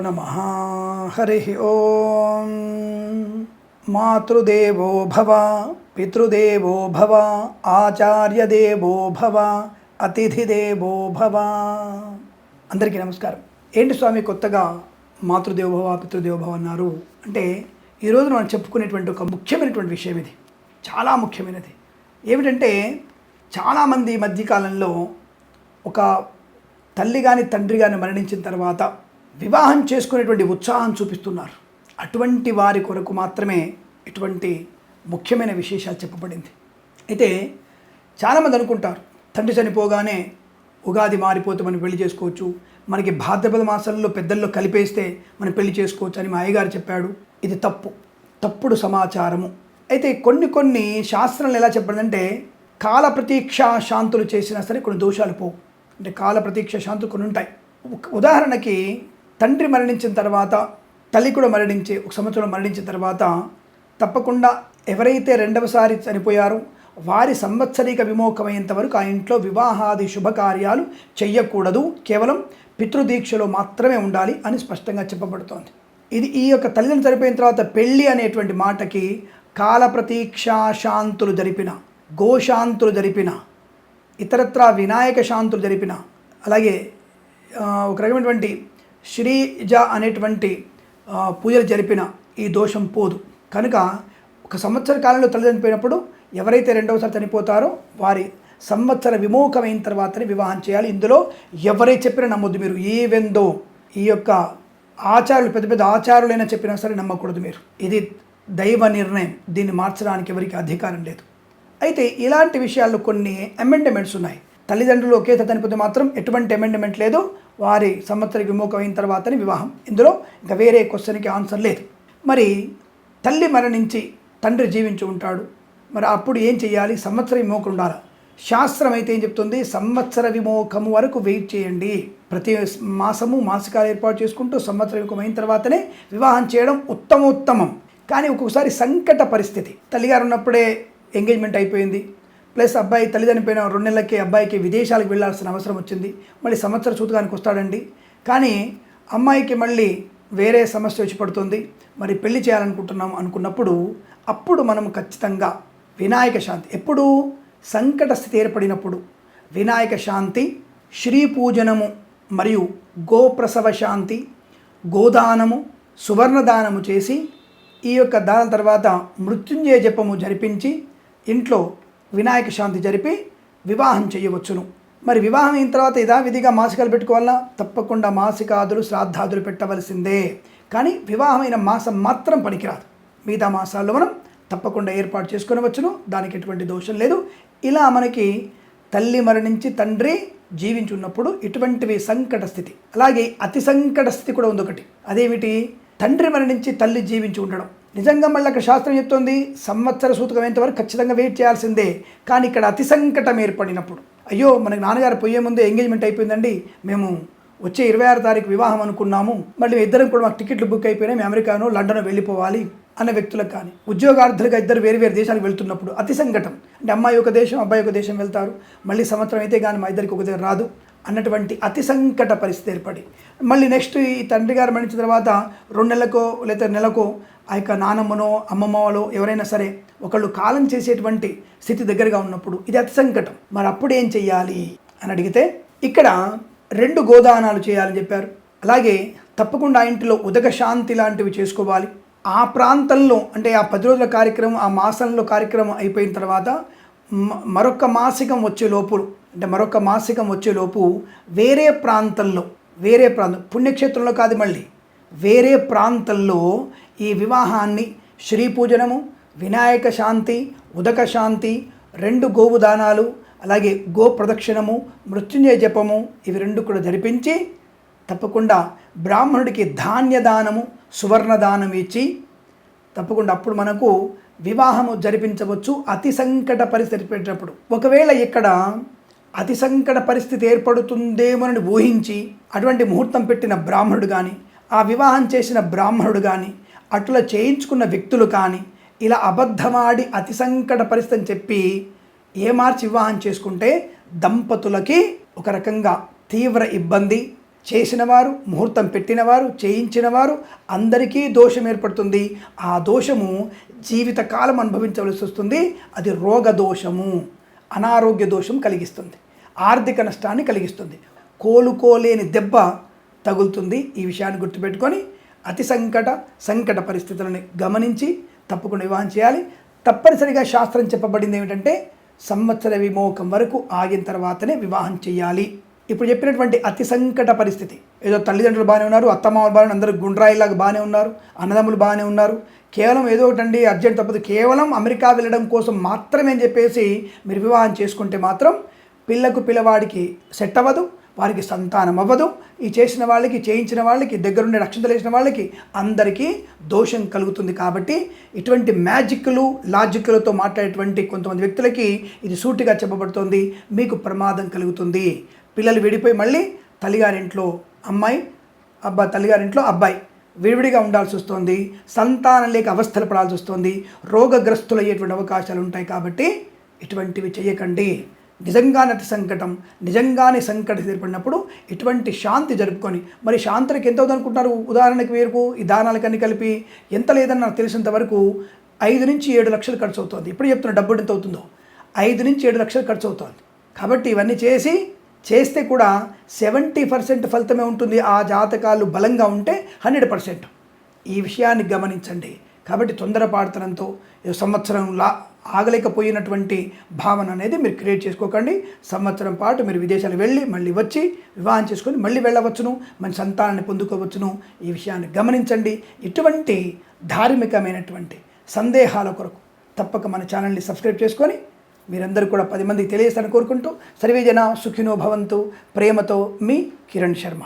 నమ హరి ఓం మాతృదేవో భవ పితృదేవో భవ ఆచార్యదేవో భవ అతిథిదేవో భవ అందరికీ నమస్కారం. ఏంటి స్వామి కొత్తగా మాతృదేవోభవ పితృదేవోభవ అన్నారు? అంటే ఈరోజు మనం చెప్పుకునేటువంటి ఒక ముఖ్యమైనటువంటి విషయం ఇది. చాలా ముఖ్యమైనది. ఏమిటంటే చాలామంది మధ్యకాలంలో ఒక తల్లి కానీ తండ్రి కానీ మరణించిన తర్వాత వివాహం చేసుకునేటువంటి ఉత్సాహం చూపిస్తున్నారు. అటువంటి వారి కొరకు మాత్రమే ఇటువంటి ముఖ్యమైన విశేషాలు చెప్పబడింది. అయితే చాలామంది అనుకుంటారు తండ్రి చనిపోగానే ఉగాది మారిపోతే మనం పెళ్ళి చేసుకోవచ్చు. మనకి భాద్రపద మాసాలలో పెద్దల్లో కలిపేస్తే మనం పెళ్ళి చేసుకోవచ్చు అని మా అయ్యగారు చెప్పాడు. ఇది తప్పు. తప్పుడు సమాచారము. అయితే కొన్ని కొన్ని శాస్త్రాలు ఎలా చెప్పడంటే కాల ప్రతీక్ష శాంతులు చేసినా సరే కొన్ని దోషాలు పోవు. అంటే కాల ప్రతీక్ష శాంతులు కొన్ని ఉంటాయి. ఉదాహరణకి తండ్రి మరణించిన తర్వాత తల్లి కూడా మరణించి ఒక సంవత్సరం మరణించిన తర్వాత తప్పకుండా ఎవరైతే రెండవసారి చనిపోయారో వారి సంవత్సరిక విమోకమయ్యేంత వరకు ఆ ఇంట్లో వివాహాది శుభకార్యాలు చెయ్యకూడదు. కేవలం పితృదీక్షలో మాత్రమే ఉండాలి అని స్పష్టంగా చెప్పబడుతోంది. ఇది ఈ యొక్క తల్లిదండ్రులు చనిపోయిన తర్వాత పెళ్ళి అనేటువంటి మాటకి కాల ప్రతీక్షా శాంతులు జరిపిన గోశాంతులు జరిపిన ఇతరత్ర వినాయక శాంతులు జరిపిన అలాగే ఒక రకమైనటువంటి శ్రీజ అనేటువంటి పూజలు జరిపిన ఈ దోషం పోదు. కనుక ఒక సంవత్సర కాలంలో తల్లి చనిపోయినప్పుడు ఎవరైతే రెండవసారి చనిపోతారో వారి సంవత్సర విమోకమైన తర్వాతనే వివాహం చేయాలి. ఇందులో ఎవరై చెప్పినా నమ్మొద్దు మీరు. ఏవెందో ఈ యొక్క ఆచారులు పెద్ద పెద్ద ఆచారులైనా చెప్పినా సరే నమ్మకూడదు మీరు. ఇది దైవ నిర్ణయం. దీన్ని మార్చడానికి ఎవరికి అధికారం లేదు. అయితే ఇలాంటి విషయాల్లో కొన్ని అమెండ్మెంట్స్ ఉన్నాయి. తల్లిదండ్రులు ఒకే చనిపోతే మాత్రం ఎటువంటి అమెండ్మెంట్ లేదు. వారి సంవత్సర విమోకం అయిన తర్వాతనే వివాహం. ఇందులో ఇంకా వేరే క్వశ్చన్కి ఆన్సర్ లేదు. మరి తల్లి మరణించి తండ్రి జీవించి ఉంటాడు. మరి అప్పుడు ఏం చేయాలి సంవత్సర విమోకం ఉండాలి? శాస్త్రం అయితే ఏం చెప్తుంది? సంవత్సర విమోకము వరకు వెయిట్ చేయండి. ప్రతి మాసము మాసికాలు ఏర్పాటు చేసుకుంటూ సంవత్సర విమోకం అయిన తర్వాతనే వివాహం చేయడం ఉత్తమోత్తమం. కానీ ఒక్కొక్కసారి సంకట పరిస్థితి. తల్లిగారు ఉన్నప్పుడే ఎంగేజ్మెంట్ అయిపోయింది. ప్లస్ అబ్బాయి తల్లి రెండు నెలలకే అబ్బాయికి విదేశాలకు వెళ్ళాల్సిన అవసరం వచ్చింది. మళ్ళీ సంవత్సర చూతకానికి వస్తాడండి. కానీ అమ్మాయికి మళ్ళీ వేరే సమస్య వచ్చి పడుతుంది. మరి పెళ్ళి చేయాలనుకుంటున్నాం అనుకున్నప్పుడు అప్పుడు మనం ఖచ్చితంగా వినాయక శాంతి ఎప్పుడు సంకట స్థితి ఏర్పడినప్పుడు వినాయక శాంతి శ్రీ పూజనము మరియు గోప్రసవ శాంతి గోదానము సువర్ణదానము చేసి ఈ యొక్క దానం తర్వాత మృత్యుంజయ జపము జరిపించి ఇంట్లో వినాయక శాంతి జరిపి వివాహం చేయవచ్చును. మరి వివాహం అయిన తర్వాత యథావిధిగా మాసికాలు పెట్టుకోవాలా తప్పకుండా మాసికాదులు శ్రాద్ధాదులు పెట్టవలసిందే. కానీ వివాహమైన మాసం మాత్రం పనికిరాదు. మిగతా మాసాల్లో మనం తప్పకుండా ఏర్పాటు చేసుకునవచ్చును. దానికి ఎటువంటి దోషం లేదు. ఇలా మనకి తల్లి మరణించి తండ్రి జీవించి ఉన్నప్పుడు ఇటువంటివి సంకట స్థితి. అలాగే అతి సంకట స్థితి కూడా ఉంది ఒకటి అదేమిటి? తండ్రి మరణించి తల్లి జీవించి ఉండడం. నిజంగా మళ్ళీ అక్కడ శాస్త్రం చెప్తోంది సంవత్సర సూతకమైనంత వరకు ఖచ్చితంగా వెయిట్ చేయాల్సిందే. కానీ ఇక్కడ అతి సంకటం ఏర్పడినప్పుడు అయ్యో మనకి నాన్నగారు పోయే ముందే ఎంగేజ్మెంట్ అయిపోయిందండి. మేము వచ్చే ఇరవై ఆరు తారీఖు వివాహం అనుకున్నాము. మళ్ళీ ఇద్దరం కూడా మాకు టికెట్లు బుక్ అయిపోయినాయి. మేము అమెరికాను లండన్ వెళ్ళిపోవాలి అన్న వ్యక్తులకు కానీ ఉద్యోగార్థులుగా ఇద్దరు వేరు వేరు దేశాలకు వెళ్తున్నప్పుడు అతి సంఘటం అంటే అమ్మాయి ఒక దేశం అబ్బాయి ఒక దేశం వెళ్తారు. మళ్ళీ సంవత్సరం అయితే కానీ మా ఇద్దరికి ఒక దగ్గర రాదు అన్నటువంటి అతి సంకట పరిస్థితి ఏర్పడి మళ్ళీ నెక్స్ట్ ఈ తండ్రి గారు మరణించిన తర్వాత రెండు నెలలకో లేదా నెలకో ఆ యొక్క నానమ్మనో అమ్మమ్మలో ఎవరైనా సరే ఒకళ్ళు కాలం చేసేటువంటి స్థితి దగ్గరగా ఉన్నప్పుడు ఇది అతి సంకటం. మరి అప్పుడు ఏం చెయ్యాలి అని అడిగితే ఇక్కడ రెండు గోదానాలు చేయాలని చెప్పారు. అలాగే తప్పకుండా ఆ ఇంటిలో ఉదక శాంతి లాంటివి చేసుకోవాలి. ఆ ప్రాంతంలో అంటే ఆ పది రోజుల కార్యక్రమం ఆ మాసంలో కార్యక్రమం అయిపోయిన తర్వాత మరొక మాసికం వచ్చే లోపు అంటే మరొక మాసికం వచ్చే లోపు వేరే ప్రాంతంలో వేరే ప్రాంతం పుణ్యక్షేత్రంలో కాదు మళ్ళీ వేరే ప్రాంతంలో ఈ వివాహాన్ని శ్రీ పూజనము వినాయక శాంతి ఉదక శాంతి రెండు గోవు దానాలు అలాగే గో ప్రదక్షిణము మృత్యుంజయ జపము ఇవి రెండు కూడా జరిపించి తప్పకుండా బ్రాహ్మణుడికి ధాన్యదానము సువర్ణదానం ఇచ్చి తప్పకుండా అప్పుడు మనకు వివాహము జరిపించవచ్చు అతి సంకట పరిస్థితి పెట్టినప్పుడు. ఒకవేళ ఇక్కడ అతి సంకట పరిస్థితి ఏర్పడుతుందేమోనని ఊహించి అటువంటి ముహూర్తం పెట్టిన బ్రాహ్మణుడు కానీ ఆ వివాహం చేసిన బ్రాహ్మణుడు కానీ అట్లా చేయించుకున్న వ్యక్తులు కానీ ఇలా అబద్ధమాడి అతి సంకట పరిస్థితి అని చెప్పి మార్చి వివాహం చేసుకుంటే దంపతులకి ఒక రకంగా తీవ్ర ఇబ్బంది చేసినవారు ముహూర్తం పెట్టినవారు చేయించినవారు అందరికీ దోషం ఏర్పడుతుంది. ఆ దోషము జీవితకాలం అనుభవించవలసి వస్తుంది. అది రోగ దోషము అనారోగ్య దోషం కలిగిస్తుంది. ఆర్థిక నష్టాన్ని కలిగిస్తుంది. కోలుకోలేని దెబ్బ తగులుతుంది. ఈ విషయాన్ని గుర్తుపెట్టుకొని అతి సంకట సంకట పరిస్థితులను గమనించి తప్పకుండా వివాహం చేయాలి. తప్పనిసరిగా శాస్త్రం చెప్పబడింది ఏమిటంటే సంవత్సర విమోకం వరకు ఆగిన తర్వాతనే వివాహం చేయాలి. ఇప్పుడు చెప్పినటువంటి అతి సంకట పరిస్థితి ఏదో తల్లిదండ్రులు బాగానే ఉన్నారు అత్తమామలు బాగానే అందరూ గుండ్రాయిలాగా బాగానే ఉన్నారు అన్నదమ్ములు బాగానే ఉన్నారు. కేవలం ఏదో ఒకటండి అర్జెంట్ తప్పదు. కేవలం అమెరికా వెళ్ళడం కోసం మాత్రమే అని చెప్పేసి మీరు వివాహం చేసుకుంటే మాత్రం పిల్లకు పిల్లవాడికి సెట్ అవ్వదు. వారికి సంతానం అవ్వదు. ఈ చేసిన వాళ్ళకి చేయించిన వాళ్ళకి దగ్గరుండే రక్షణ వేసిన వాళ్ళకి అందరికీ దోషం కలుగుతుంది కాబట్టి ఇటువంటి మ్యాజిక్లు లాజిక్లతో మాట్లాడేటువంటి కొంతమంది వ్యక్తులకి ఇది సూటిగా చెప్పబడుతోంది. మీకు ప్రమాదం కలుగుతుంది. పిల్లలు విడిపోయి మళ్ళీ తల్లిగారింట్లో అమ్మాయి అబ్బా తల్లిగారింట్లో అబ్బాయి విడివిడిగా ఉండాల్సి వస్తుంది. సంతానం లేక అవస్థలు పడాల్సి వస్తుంది. రోగగ్రస్తులయ్యేటువంటి అవకాశాలు ఉంటాయి కాబట్టి ఇటువంటివి చేయకండి. నిజంగానే సంకటం నిజంగానే సంకటం ఏర్పడినప్పుడు ఇటువంటి శాంతి జరుపుకొని మరి శాంతులకు ఎంత అవుతుంది అనుకుంటున్నారు ఉదాహరణకి వేరుకు ఈ దానాలకన్నీ కలిపి ఎంత లేదని నాకు తెలిసినంత వరకు ఐదు నుంచి ఏడు లక్షలు ఖర్చు అవుతుంది. ఇప్పుడు చెప్తున్న డబ్బు ఎంత అవుతుందో? ఐదు నుంచి ఏడు లక్షలు ఖర్చు అవుతుంది. కాబట్టి ఇవన్నీ చేసి చేస్తే కూడా సెవెంటీ పర్సెంట్ ఫలితమే ఉంటుంది. ఆ జాతకాలు బలంగా ఉంటే హండ్రెడ్ పర్సెంట్. ఈ విషయాన్ని గమనించండి. కాబట్టి తొందరపాడుతనంతో ఏదో సంవత్సరం లా ఆగలేకపోయినటువంటి భావన అనేది మీరు క్రియేట్ చేసుకోకండి. సంవత్సరం పాటు మీరు విదేశాలు వెళ్ళి మళ్ళీ వచ్చి వివాహం చేసుకొని మళ్ళీ వెళ్ళవచ్చును మంచి సంతానాన్ని పొందుకోవచ్చును. ఈ విషయాన్ని గమనించండి. ఇటువంటి ధార్మికమైనటువంటి సందేహాల కొరకు తప్పక మన ఛానల్ని సబ్స్క్రైబ్ చేసుకొని మీరందరూ కూడా పది మందికి తెలియజేస్తారని కోరుకుంటూ సర్వేజన సుఖినో భవంతు. ప్రేమతో మీ కిరణ్ శర్మ.